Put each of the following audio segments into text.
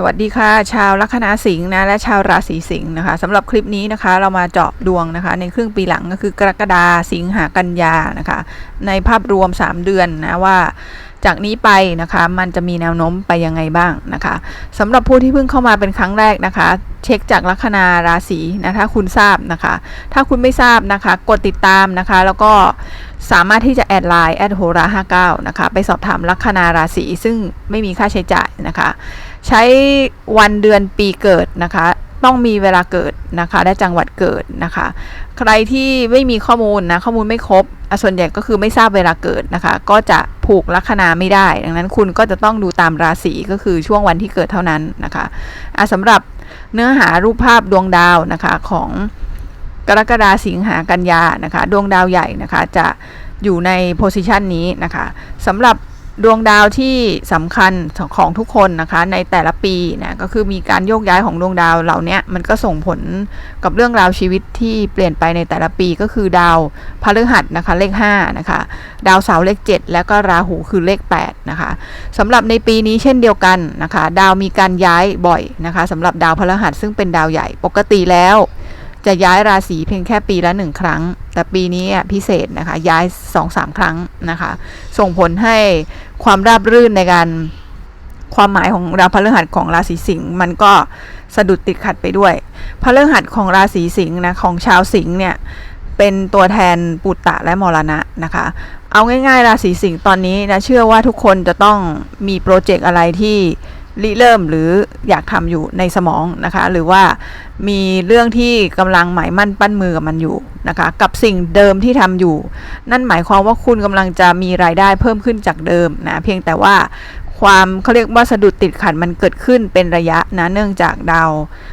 สวัสดีค่ะ ชาวลัคนาสิงห์นะและชาวราศีสิงห์นะคะสำหรับคลิปนี้นะคะเรามาเจาะดวงนะคะ ในครึ่งปีหลังก็คือกรกฎาสิงหากันยานะคะ ในภาพรวม 3 เดือนนะว่าจากนี้ไปนะคะมันจะมีแนวโน้มไปยังไงบ้างนะคะสำหรับผู้ที่เพิ่งเข้ามาเป็นครั้งแรกนะคะ เช็คจากลัคนาราศีนะถ้าคุณทราบนะคะ ถ้าคุณไม่ทราบนะคะกดติดตามนะคะ แล้วก็สามารถที่จะแอดไลน์แอดโหรา59นะคะไปสอบถามลัคนาราศีซึ่งไม่มีค่าใช้จ่ายนะคะ ใช้วันเดือนปีเกิดนะคะ ต้องมีเวลาเกิดนะคะ และจังหวัดเกิดนะคะ ใครที่ไม่มีข้อมูลนะข้อมูลไม่ครบส่วนใหญ่ก็คือไม่ทราบเวลาเกิดนะคะ ก็จะผูกลัคนาไม่ได้ ดังนั้นคุณก็จะต้องดูตามราศีก็คือช่วงวันที่เกิดเท่านั้นนะคะะสำหรับเนื้อหารูปภาพดวงดาวนะคะของกรกฎาสิงหากันยานะคะ ดวงดาวใหญ่นะคะจะอยู่ในโพสิชันนี้นะคะสำหรับ ดวงดาวที่สำคัญของทุกคนนะคะในแต่ละปีนะก็คือมีการโยกย้ายของดวงดาวเหล่านี้มันก็ส่งผลกับเรื่องราวชีวิตที่เปลี่ยนไปในแต่ละปีก็คือดาวพฤหัสนะคะเลข5นะคะดาวเสาร์เลข 7 แล้วก็ราหูคือเลข8นะคะสำหรับในปีนี้เช่นเดียวกันนะคะดาวมีการย้ายบ่อยนะคะสำหรับดาวพฤหัสซึ่งเป็นดาวใหญ่ปกติแล้ว จะย้ายราศีเพียงแค่ปีละหนึ่งครั้ง แต่ปีนี้อะพิเศษนะคะ ย้ายสองสามครั้งนะคะ ส่งผลให้ความราบรื่นในการความหมายของดาวพฤหัสของราศีสิงห์มันก็สะดุดติดขัดไปด้วยพฤหัสของราศีสิงห์นะของชาวสิงห์เนี่ยเป็นตัวแทนปุตตะและมรณะนะคะ เอาง่ายๆราศีสิงห์ตอนนี้นะเชื่อว่าทุกคนจะต้องมีโปรเจกต์อะไรที่ ริเริ่มหรืออยากทำอยู่ในสมองนะคะ หรือว่ามีเรื่องที่กำลังหมายมั่นปั้นมือกับมันอยู่นะคะ กับสิ่งเดิมที่ทำอยู่ นั่นหมายความว่าคุณกำลังจะมีรายได้เพิ่มขึ้นจากเดิมนะเพียงแต่ว่าความเขาเรียกว่าสะดุดติดขัดมันเกิดขึ้นเป็นระยะนะเนื่องจากดาว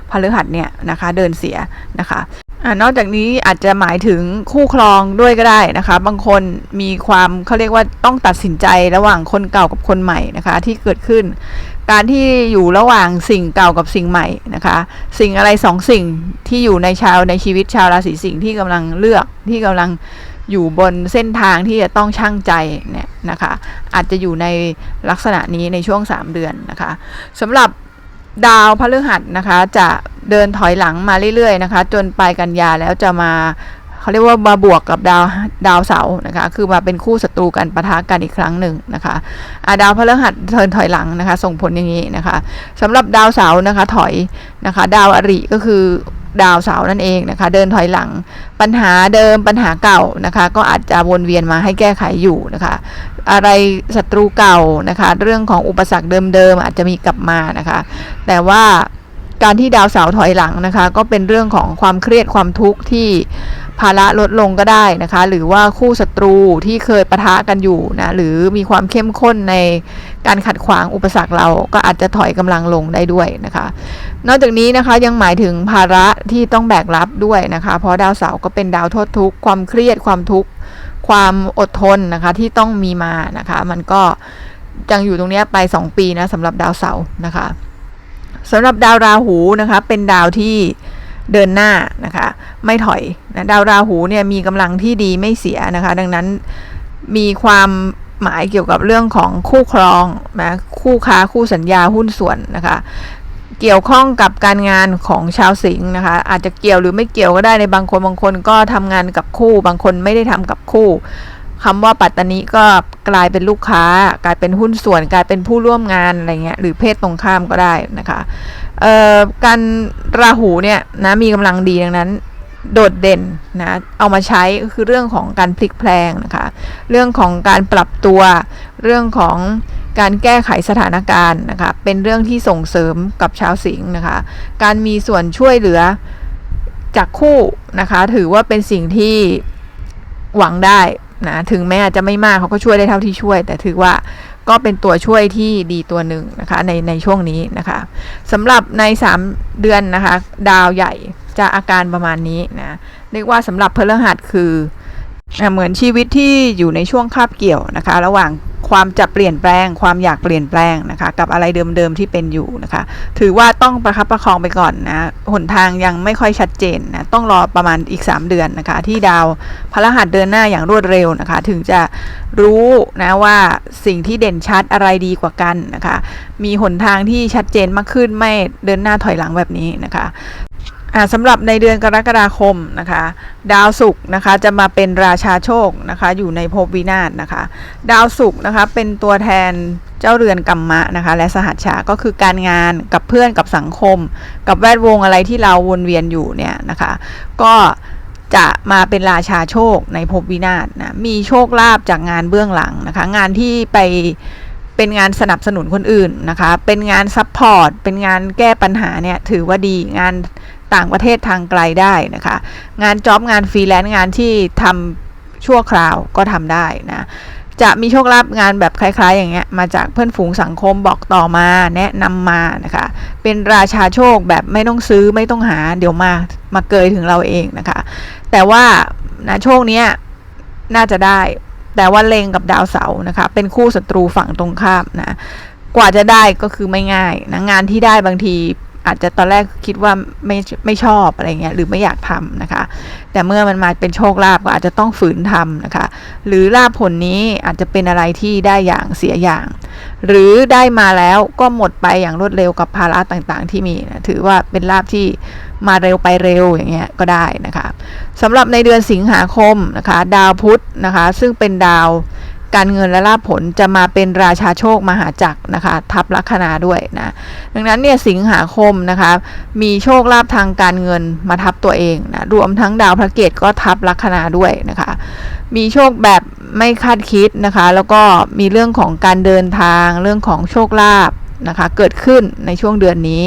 พฤหัสเนี่ยนะคะเดินเสียนะคะนอกจากนี้อาจจะหมายถึงคู่ครองด้วยก็ได้นะคะ บางคนมีความเขาเรียกว่าต้องตัดสินใจระหว่างคนเก่ากับคนใหม่นะคะ ที่เกิดขึ้น การที่อยู่ระหว่างสิ่งเก่ากับสิ่งใหม่นะคะ สิ่งอะไรสองสิ่งที่อยู่ในชาวในชีวิตชาวราศีสิงห์ที่กำลังเลือกที่กำลังอยู่บนเส้นทางที่จะต้องช่างใจเนี่ยนะคะ อาจจะอยู่ในลักษณะนี้ในช่วง 3 เดือนนะคะสำหรับดาวพฤหัสนะคะ จะเดินถอยหลังมาเรื่อยๆนะคะ จนปลายกันยาแล้วจะมา เขาเรียกว่ามาบวกกับดาวดาวเสาร์นะคะ คือมาเป็นคู่ศัตรูกันปะทะกันอีกครั้งหนึ่งนะคะอะดาวพฤหัสเทินถอยหลังนะคะ ส่งผลอย่างนี้นะคะสำหรับดาวเสาร์นะคะถอยนะคะ ดาวอริก็คือดาวเสาร์นั่นเองนะคะ เดินถอยหลังปัญหาเดิมปัญหาเก่านะคะ ก็อาจจะวนเวียนมาให้แก้ไขอยู่นะคะ อะไรศัตรูเก่านะคะ เรื่องของอุปสรรคเดิมๆอาจจะมีกลับมานะคะ แต่ว่า การที่ดาวเสาร์ถอยหลังนะคะ ก็เป็นเรื่องของความเครียดความทุกข์ที่ภาระลดลงก็ได้นะคะ หรือว่าคู่ศัตรูที่เคยปะทะกันอยู่นะหรือมีความเข้มข้นในการขัดขวางอุปสรรคเราก็อาจจะถอยกำลังลงได้ด้วยนะคะ นอกจากนี้นะคะยังหมายถึงภาระที่ต้องแบกรับด้วยนะคะ เพราะดาวเสาร์ก็เป็นดาวโทษทุกข์ความเครียดความทุกข์ความอดทนนะคะที่ต้องมีมานะคะ มันก็ยังอยู่ตรงนี้ไป 2 ปีนะสำหรับดาวเสาร์นะคะ สำหรับดาวราหูนะคะเป็นดาวที่เดินหน้านะคะไม่ถอยนะดาวราหูเนี่ยมีกำลังที่ดีไม่เสียนะคะ ดังนั้นมีความหมายเกี่ยวกับเรื่องของคู่ครองนะคู่ค้าคู่สัญญาหุ้นส่วนนะคะ เกี่ยวข้องกับการงานของชาวสิงห์นะคะ อาจจะเกี่ยวหรือไม่เกี่ยวก็ได้ในบางคนบางคนก็ทำงานกับคู่ บางคนไม่ได้ทำกับคู่ คำว่าปัตตานีก็กลายเป็นลูกค้า กลายเป็นหุ้นส่วน กลายเป็นผู้ร่วมงานอะไรเงี้ยหรือเพศตรงข้ามก็ได้นะคะการราหูเนี่ยนะมีกำลังดีดังนั้นโดดเด่นนะเอามาใช้คือเรื่องของการพลิกแพลงนะคะเรื่องของการปรับตัว เรื่องของการแก้ไขสถานการณ์นะคะเป็นเรื่องที่ส่งเสริมกับชาวสิงห์นะคะการมีส่วนช่วยเหลือจากคู่นะคะถือว่าเป็นสิ่งที่หวังได้ นะถึงแม้อาจจะไม่มากเขาก็ช่วยได้เท่าที่ช่วย แต่ถือว่าก็เป็นตัวช่วยที่ดีตัวหนึ่งนะคะในในช่วงนี้นะคะสำหรับใน 3 เดือนนะคะ ดาวใหญ่จะอาการประมาณนี้นะเรียกว่าสำหรับพฤหัสคือเหมือนชีวิตที่อยู่ในช่วงคาบเกี่ยวนะคะ ระหว่าง ความจะเปลี่ยนแปลง ความอยากเปลี่ยนแปลงนะคะกับอะไรเดิมๆที่เป็นอยู่นะคะ ถือว่าต้องประคับประคองไปก่อนนะหนทางยังไม่ค่อยชัดเจนนะต้องรอประมาณอีก 3 เดือนนะคะที่ดาวพฤหัสเดินหน้าอย่างรวดเร็วนะคะ ถึงจะรู้นะว่าสิ่งที่เด่นชัดอะไรดีกว่ากันนะคะ มีหนทางที่ชัดเจนมากขึ้นไม่เดินหน้าถอยหลังแบบนี้นะคะ สำหรับในเดือนกรกฎาคมนะคะ ดาวศุกร์นะคะจะมาเป็นราชาโชคนะคะอยู่ในภพวินาศนะคะ ดาวศุกร์นะคะเป็นตัวแทนเจ้าเรือนกัมมะนะคะ และสหัชชาก็คือการงานกับเพื่อนกับสังคม กับแวดวงอะไรที่เราวนเวียนอยู่เนี่ยนะคะ ก็จะมาเป็นราชาโชคในภพวินาศนะมีโชคลาภจากงานเบื้องหลังนะคะ งานที่ไปเป็นงานสนับสนุนคนอื่นนะคะ เป็นงานซัพพอร์ต เป็นงานแก้ปัญหาเนี่ยถือว่าดี งาน ต่างประเทศทางไกลได้นะคะ งานจ็อบงานฟรีแลนซ์งานที่ทำชั่วคราวก็ทำได้นะจะมีโชคลาภงานแบบคล้าย ๆ อย่างเงี้ยมาจากเพื่อนฝูงสังคมบอกต่อมาแนะนำมานะคะ เป็นราชาโชคแบบไม่ต้องซื้อไม่ต้องหา เดี๋ยวมามาเกยถึงเราเองนะคะ แต่ว่านะโชคเนี้ยน่าจะได้ แต่ว่าเลงกับดาวเสาร์นะคะ เป็นคู่ศัตรูฝั่งตรงข้ามนะกว่าจะได้ก็คือไม่ง่ายนะงานที่ได้บางที อาจจะตอนแรกคิดว่าไม่ไม่ชอบอะไรเงี้ยหรือไม่อยากทำนะคะ แต่เมื่อมันมาเป็นโชคลาภก็อาจจะต้องฝืนทำนะคะ หรือลาภผลนี้อาจจะเป็นอะไรที่ได้อย่างเสียอย่าง หรือได้มาแล้วก็หมดไปอย่างรวดเร็วกับภาระต่างๆ ที่มีนะถือว่าเป็นลาภที่มาเร็วไปเร็วอย่างเงี้ยก็ได้นะคะสำหรับในเดือนสิงหาคมนะคะ ดาวพุธนะคะ ซึ่งเป็นดาว การเงินและลาภผลจะมาเป็นราชาโชคมหาจักรนะคะ ทับลัคนาด้วยนะดังนั้นเนี่ยสิงหาคมนะคะมีโชคลาภทางการเงินมาทับตัวเองนะรวมทั้งดาวพระเกตก็ทับลัคนาด้วยนะคะ มีโชคแบบไม่คาดคิดนะคะ แล้วก็มีเรื่องของการเดินทางเรื่องของโชคลาภ นะคะเกิดขึ้นในช่วงเดือนนี้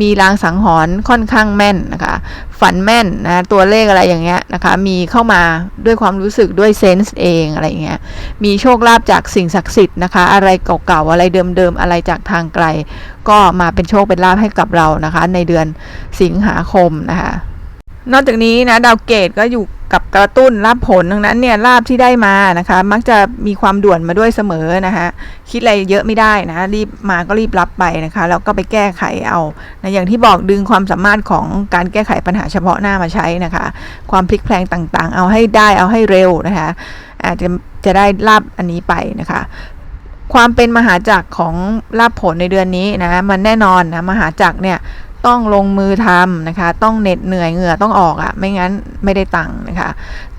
มีลางสังหรณ์ค่อนข้างแม่นนะคะฝันแม่นนะตัวเลขอะไรอย่างเงี้ยนะคะมีเข้ามาด้วยความรู้สึกด้วยเซนส์เองอะไรเงี้ยมีโชคลาภจากสิ่งศักดิ์สิทธิ์นะคะอะไรเก่าๆอะไรเดิมๆอะไรจากทางไกล ก็มาเป็นโชคเป็นลาภให้กับเรานะคะในเดือนสิงหาคมนะคะนอกจากนี้นะดาวเกตก็อยู่ กับกระตุ้นลาภผลดังนั้นเนี่ยลาภที่ได้มานะคะ มักจะมีความด่วนมาด้วยเสมอนะคะคิดอะไรเยอะไม่ได้นะรีบมาก็รีบรับไปนะคะแล้วก็ไปแก้ไขเอานะอย่างที่บอกดึงความสามารถของการแก้ไขปัญหาเฉพาะหน้ามาใช้นะคะ ความพลิกแพลงต่างๆ เอาให้ได้เอาให้เร็วนะคะอาจจะจะได้ลาบอันนี้ไปนะคะความเป็นมหาจักรของลาภผลในเดือนนี้นะมันแน่นอนนะมหาจักรเนี่ย ต้องลงมือทำนะคะ ต้องเหน็ดเหนื่อยเหงื่อต้องออกอะ่ะ ไม่งั้นไม่ได้ตังค์นะคะ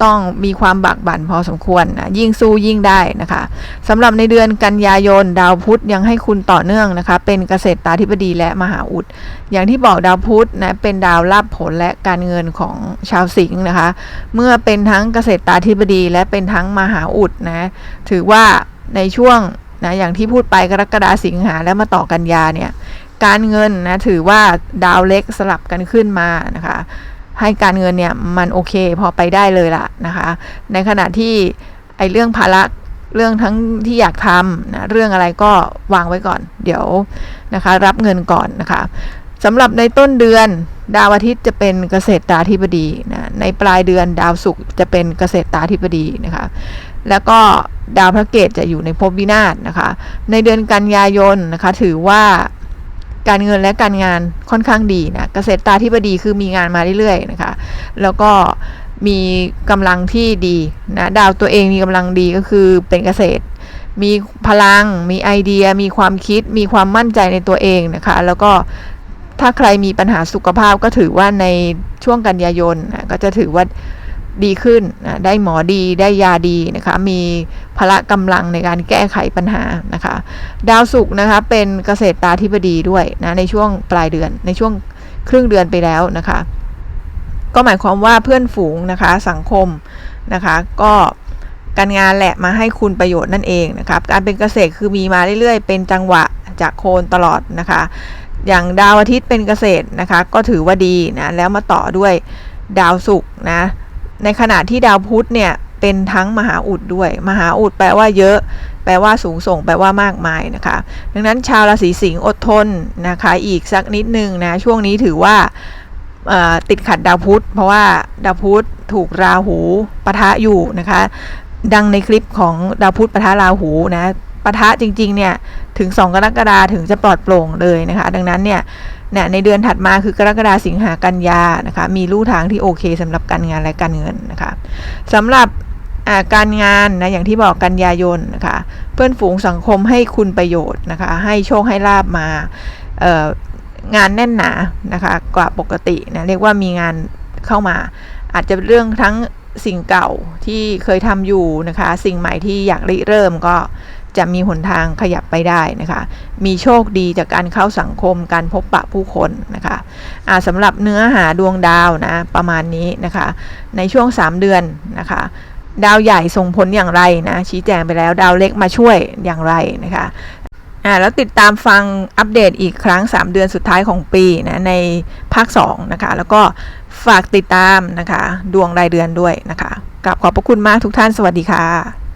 ต้องมีความบักบั่นพอสมควรนะยิ่งสู้ยิ่งได้นะคะสำหรับในเดือนกันยายนดาวพุธยังให้คุณต่อเนื่องนะคะ เป็นเกษตรตาธิบดีและมหาอุด อย่างที่บอกดาวพุธนะเป็นดาวลาภผลและการเงินของชาวสิงห์นะคะ เมื่อเป็นทั้งเกษตรตาธิบดี และเป็นทั้งมหาอุดนะถือว่าในช่วงนะอย่างที่พูดไปกรกฎาสิงหาแล้วมาต่อกันยาเนี่ย การเงินนะถือว่าดาวเล็กสลับกันขึ้นมานะคะ ให้การเงินเนี่ยมันโอเคพอไปได้เลยละนะคะ ในขณะที่ไอ้เรื่องภาระเรื่องทั้งที่อยากทำนะเรื่องอะไรก็วางไว้ก่อน เดี๋ยวนะคะรับเงินก่อนนะคะสำหรับในต้นเดือนดาวอาทิตย์จะเป็นเกษตรตาธิบดีนะในปลายเดือนดาวศุกร์จะเป็นเกษตรตาธิบดีนะคะแล้วก็ดาวพระเกตจะอยู่ในภพวินาศนะคะ ในเดือนกันยายนนะคะถือว่า การเงินและการงานค่อนข้างดีนะเกษตรตาธิบดีคือมีงานมาเรื่อยๆนะคะ แล้วก็มีกำลังที่ดีนะดาวตัวเองมีกำลังดีก็คือเป็นเกษตร มีพลัง มีไอเดีย มีความคิด มีความมั่นใจในตัวเองนะคะ แล้วก็ถ้าใครมีปัญหาสุขภาพก็ถือว่าในช่วงกันยายนนะก็จะถือว่า ดีขึ้นนะได้หมอดีได้ยาดีนะคะมีพละกำลังในการแก้ไขปัญหานะคะ ดาวศุกร์นะคะเป็นเกษตรตาธิบดีด้วยนะในช่วงปลายเดือนในช่วงครึ่งเดือนไปแล้วนะคะ ก็หมายความว่าเพื่อนฝูงนะคะสังคมนะคะก็การงานแหละมาให้คุณประโยชน์นั่นเองนะครับการเป็นเกษตรคือมีมาเรื่อยๆ เป็นจังหวะจากโคนตลอดนะคะ อย่างดาวอาทิตย์เป็นเกษตรนะคะ ก็ถือว่าดีนะแล้วมาต่อด้วยดาวศุกร์นะ ในขณะที่ดาวพุธเนี่ยเป็นทั้งมหาอุดด้วย มหาอุดแปลว่าเยอะ แปลว่าสูงส่ง แปลว่ามากมายนะคะ ดังนั้นชาวราศีสิงห์อดทนนะคะ อีกสักนิดนึงนะ ช่วงนี้ถือว่าติดขัดดาวพุธ เพราะว่าดาวพุธถูกราหูปะทะอยู่นะคะ ดังในคลิปของดาวพุธปะทะราหูนะปะทะจริงๆเนี่ยถึง 2 กรกฎาถึงจะปลอดโปร่งเลยนะคะ ดังนั้นเนี่ย นี่ยในเดือนถัดมาคือกรกฎาสิงหากันยานะคะมีลู่ทางที่โอเคสำหรับการงานและการเงินนะคะสำหรับการงานนะอย่างที่บอกกันยายนนะคะเพื่อนฝูงสังคมให้คุณประโยชน์นะคะให้โชคให้ลาบมางานแน่นหนานะคะกว่าปกตินะเรียกว่ามีงานเข้ามา อาจจะเป็นเรื่องทั้งสิ่งเก่าที่เคยทำอยู่นะคะ สิ่งใหม่ที่อยากริเริ่มก็ จะมีหนทางขยับไปได้นะคะ มีโชคดีจากการเข้าสังคมการพบปะผู้คนนะคะอ่าสำหรับเนื้อหาดวงดาวนะประมาณนี้นะคะ ในช่วง 3 เดือนนะคะดาวใหญ่ส่งผลอย่างไรนะ ชี้แจงไปแล้วดาวเล็กมาช่วยอย่างไรนะคะอ่าแล้วติดตามฟังอัปเดตอีกครั้ง 3 เดือนสุดท้ายของปีนะในภาค 2 นะคะ แล้วก็ฝากติดตามนะคะ ดวงรายเดือนด้วยนะคะกลับขอบพระคุณมากทุกท่านสวัสดีค่ะ